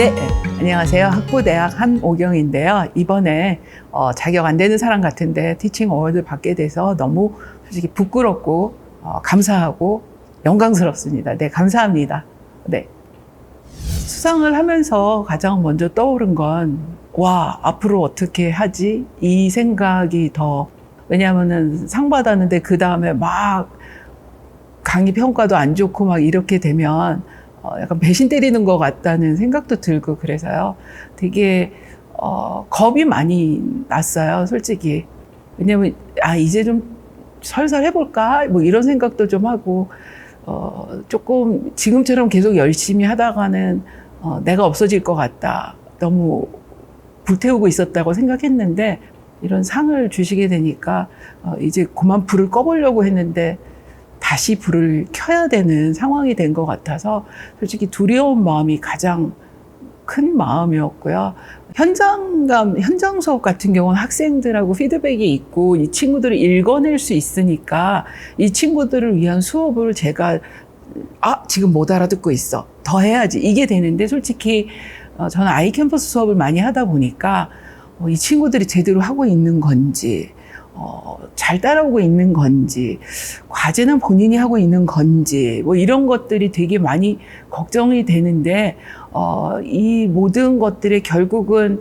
네, 안녕하세요. 학부대학 한오경인데요. 이번에 어, 자격 안 되는 사람 같은데 티칭 어워드 받게 돼서 너무 솔직히 부끄럽고 어, 감사하고 영광스럽습니다. 네, 감사합니다. 네. 수상을 하면서 가장 먼저 떠오른 건, 와, 앞으로 어떻게 하지? 이 생각이 더, 왜냐하면은 상 받았는데 그 다음에 막 강의 평가도 안 좋고 막 이렇게 되면 어, 약간 배신 때리는 것 같다는 생각도 들고 그래서요. 되게 어, 겁이 많이 났어요, 솔직히. 왜냐면 아 이제 좀 설설 해볼까 뭐 이런 생각도 좀 하고 어, 조금 지금처럼 계속 열심히 하다가는 어, 내가 없어질 것 같다. 너무 불태우고 있었다고 생각했는데 이런 상을 주시게 되니까 어, 이제 그만 불을 꺼보려고 했는데 다시 불을 켜야 되는 상황이 된 것 같아서 솔직히 두려운 마음이 가장 큰 마음이었고요. 현장감, 현장 수업 같은 경우는 학생들하고 피드백이 있고 이 친구들을 읽어낼 수 있으니까 이 친구들을 위한 수업을 제가 아, 지금 못 알아듣고 있어. 더 해야지. 이게 되는데 솔직히 어, 저는 아이 캠퍼스 수업을 많이 하다 보니까 어, 이 친구들이 제대로 하고 있는 건지 어, 잘 따라오고 있는 건지, 과제는 본인이 하고 있는 건지, 뭐 이런 것들이 되게 많이 걱정이 되는데, 어, 이 모든 것들이 결국은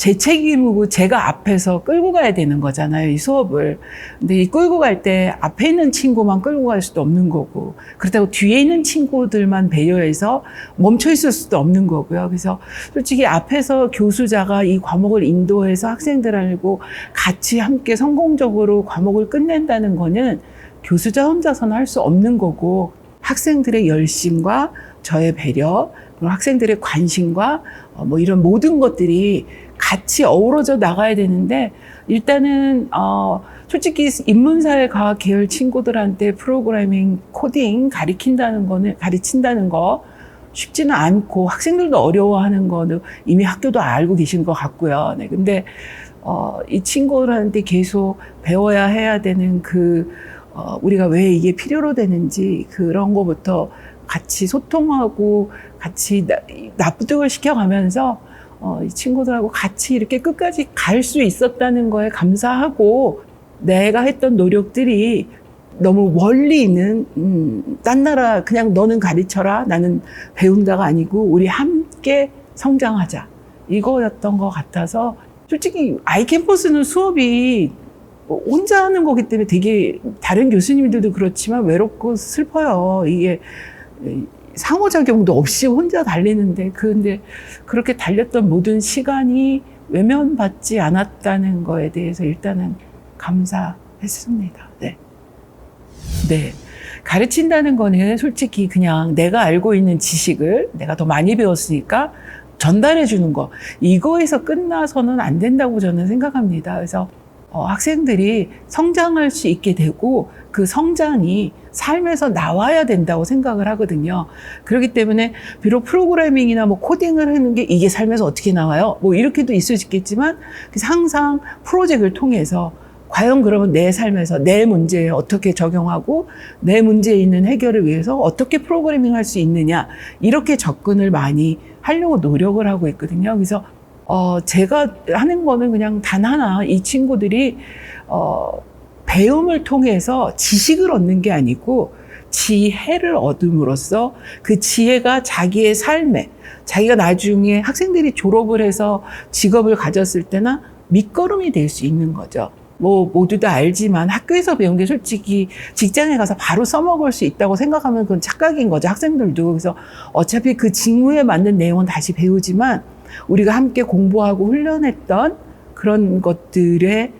제 책임이고 제가 앞에서 끌고 가야 되는 거잖아요, 이 수업을. 근데 이 끌고 갈 때 앞에 있는 친구만 끌고 갈 수도 없는 거고, 그렇다고 뒤에 있는 친구들만 배려해서 멈춰 있을 수도 없는 거고요. 그래서 솔직히 앞에서 교수자가 이 과목을 인도해서 학생들하고 같이 함께 성공적으로 과목을 끝낸다는 거는 교수자 혼자서는 할 수 없는 거고, 학생들의 열심과 저의 배려, 학생들의 관심과 어, 뭐 이런 모든 것들이 같이 어우러져 나가야 되는데 일단은 어 솔직히 인문사회 과학 계열 친구들한테 프로그래밍 코딩 가리킨다는 거는 가르친다는 거 쉽지는 않고 학생들도 어려워하는 거는 이미 학교도 알고 계신 것 같고요. 네. 근데 어, 이 친구들한테 계속 배워야 해야 되는 그 어, 우리가 왜 이게 필요로 되는지 그런 거부터 같이 소통하고 같이 나, 납득을 시켜가면서 어, 이 친구들하고 같이 이렇게 끝까지 갈 수 있었다는 거에 감사하고 내가 했던 노력들이 너무 멀리 있는 음, 딴 나라 그냥 너는 가르쳐라 나는 배운다가 아니고 우리 함께 성장하자. 이거였던 것 같아서 솔직히 아이 캠퍼스는 수업이 뭐 혼자 하는 거기 때문에 되게 다른 교수님들도 그렇지만 외롭고 슬퍼요. 이게 상호작용도 없이 혼자 달리는데 근데 그렇게 달렸던 모든 시간이 외면받지 않았다는 거에 대해서 일단은 감사했습니다. 네. 네. 가르친다는 거는 솔직히 그냥 내가 알고 있는 지식을 내가 더 많이 배웠으니까 전달해 주는 거. 이거에서 끝나서는 안 된다고 저는 생각합니다. 그래서 어, 학생들이 성장할 수 있게 되고 그 성장이 삶에서 나와야 된다고 생각을 하거든요. 그렇기 때문에 비록 프로그래밍이나 뭐 코딩을 하는 게 이게 삶에서 어떻게 나와요? 뭐 이렇게도 있을 수 있겠지만 그래서 항상 프로젝트를 통해서 과연 그러면 내 삶에서 내 문제에 어떻게 적용하고 내 문제에 있는 해결을 위해서 어떻게 프로그래밍 할 수 있느냐 이렇게 접근을 많이 하려고 노력을 하고 있거든요. 그래서 어, 제가 하는 거는 그냥 단 하나, 이 친구들이, 어, 배움을 통해서 지식을 얻는 게 아니고 지혜를 얻음으로써 그 지혜가 자기의 삶에, 자기가 나중에 학생들이 졸업을 해서 직업을 가졌을 때나 밑거름이 될 수 있는 거죠. 뭐 모두 다 알지만 학교에서 배운 게 솔직히 직장에 가서 바로 써먹을 수 있다고 생각하면 그건 착각인 거죠. 학생들도. 그래서 어차피 그 직무에 맞는 내용은 다시 배우지만 우리가 함께 공부하고 훈련했던 그런 것들의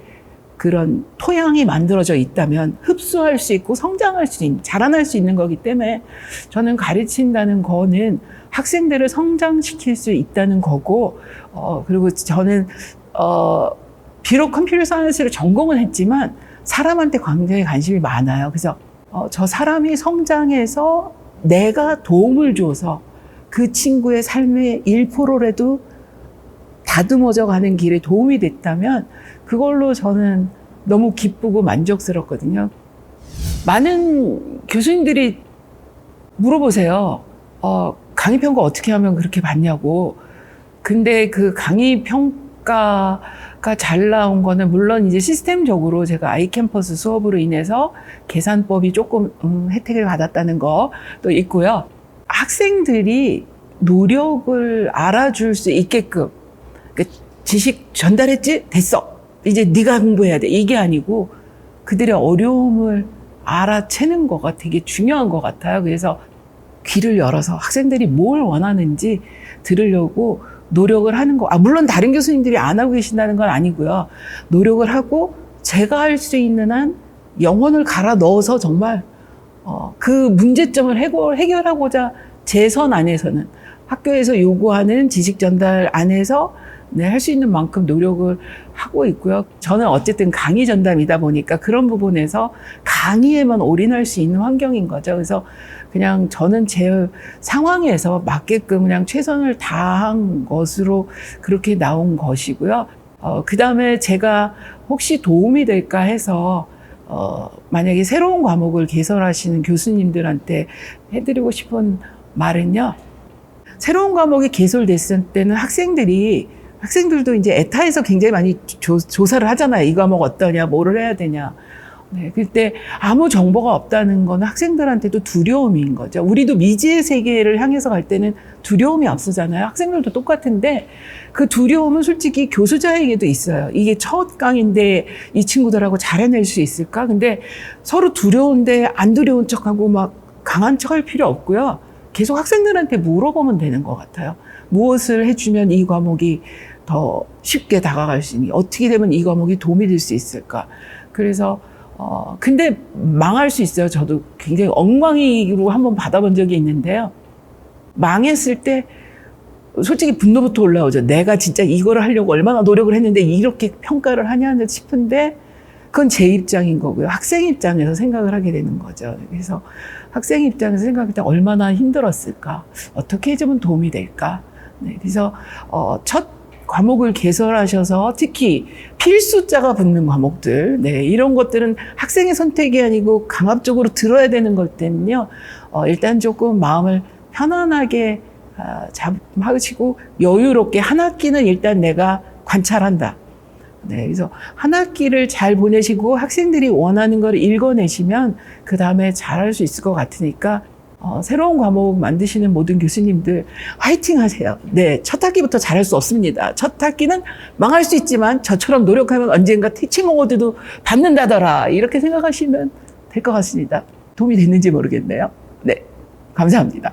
그런 토양이 만들어져 있다면 흡수할 수 있고 성장할 수 있는, 자라날 수 있는 거기 때문에 저는 가르친다는 거는 학생들을 성장시킬 수 있다는 거고, 어, 그리고 저는, 어, 비록 컴퓨터 사이언스를 전공을 했지만 사람한테 굉장히 관심이 많아요. 그래서 어, 저 사람이 성장해서 내가 도움을 줘서 그 친구의 삶의 1%라도 다듬어져 가는 길에 도움이 됐다면 그걸로 저는 너무 기쁘고 만족스럽거든요. 많은 교수님들이 물어보세요. 어, 강의 평가 어떻게 하면 그렇게 받냐고. 근데 그 강의 평가가 잘 나온 거는 물론 이제 시스템적으로 제가 아이캠퍼스 수업으로 인해서 계산법이 조금 음, 혜택을 받았다는 것도 있고요. 학생들이 노력을 알아줄 수 있게끔 그 지식 전달했지 됐어 이제 네가 공부해야 돼 이게 아니고 그들의 어려움을 알아채는 거가 되게 중요한 것 같아요. 그래서 귀를 열어서 학생들이 뭘 원하는지 들으려고 노력을 하는 거. 아, 물론 다른 교수님들이 안 하고 계신다는 건 아니고요. 노력을 하고 제가 할 수 있는 한 영혼을 갈아 넣어서 정말 어, 그 문제점을 해결, 해결하고자 제선 안에서는 학교에서 요구하는 지식 전달 안에서 네, 할 수 있는 만큼 노력을 하고 있고요. 저는 어쨌든 강의 전담이다 보니까 그런 부분에서 강의에만 올인할 수 있는 환경인 거죠. 그래서 그냥 저는 제 상황에서 맞게끔 그냥 최선을 다한 것으로 그렇게 나온 것이고요. 어, 그 다음에 제가 혹시 도움이 될까 해서 어, 만약에 새로운 과목을 개설하시는 교수님들한테 해드리고 싶은 말은요. 새로운 과목이 개설됐을 때는 학생들이 학생들도 이제 에타에서 굉장히 많이 조, 조사를 하잖아요. 이 과목 어떠냐, 뭐를 해야 되냐. 네, 그때 아무 정보가 없다는 건 학생들한테도 두려움인 거죠. 우리도 미지의 세계를 향해서 갈 때는 두려움이 앞서잖아요. 학생들도 똑같은데 그 두려움은 솔직히 교수자에게도 있어요. 이게 첫 강인데 이 친구들하고 잘 해낼 수 있을까? 근데 서로 두려운데 안 두려운 척하고 막 강한 척 할 필요 없고요. 계속 학생들한테 물어보면 되는 것 같아요. 무엇을 해주면 이 과목이 더 쉽게 다가갈 수 있니? 어떻게 되면 이 과목이 도움이 될 수 있을까? 그래서 어 근데 망할 수 있어요. 저도 굉장히 엉망이로 한번 받아본 적이 있는데요. 망했을 때 솔직히 분노부터 올라오죠. 내가 진짜 이거를 하려고 얼마나 노력을 했는데 이렇게 평가를 하냐 싶은데 그건 제 입장인 거고요. 학생 입장에서 생각을 하게 되는 거죠. 그래서 학생 입장에서 생각할 때 얼마나 힘들었을까? 어떻게 해주면 도움이 될까? 네, 그래서 어, 첫 과목을 개설하셔서 특히 필수자가 붙는 과목들, 네, 이런 것들은 학생의 선택이 아니고 강압적으로 들어야 되는 것 때문에요. 어, 일단 조금 마음을 편안하게 아, 잡으시고 여유롭게 한 학기는 일단 내가 관찰한다. 네, 그래서 한 학기를 잘 보내시고 학생들이 원하는 걸 읽어내시면 그 다음에 잘할 수 있을 것 같으니까 어, 새로운 과목 만드시는 모든 교수님들 화이팅 하세요. 네, 첫 학기부터 잘할 수 없습니다. 첫 학기는 망할 수 있지만 저처럼 노력하면 언젠가 티칭 어워드도 받는다더라. 이렇게 생각하시면 될 것 같습니다. 도움이 됐는지 모르겠네요. 네, 감사합니다.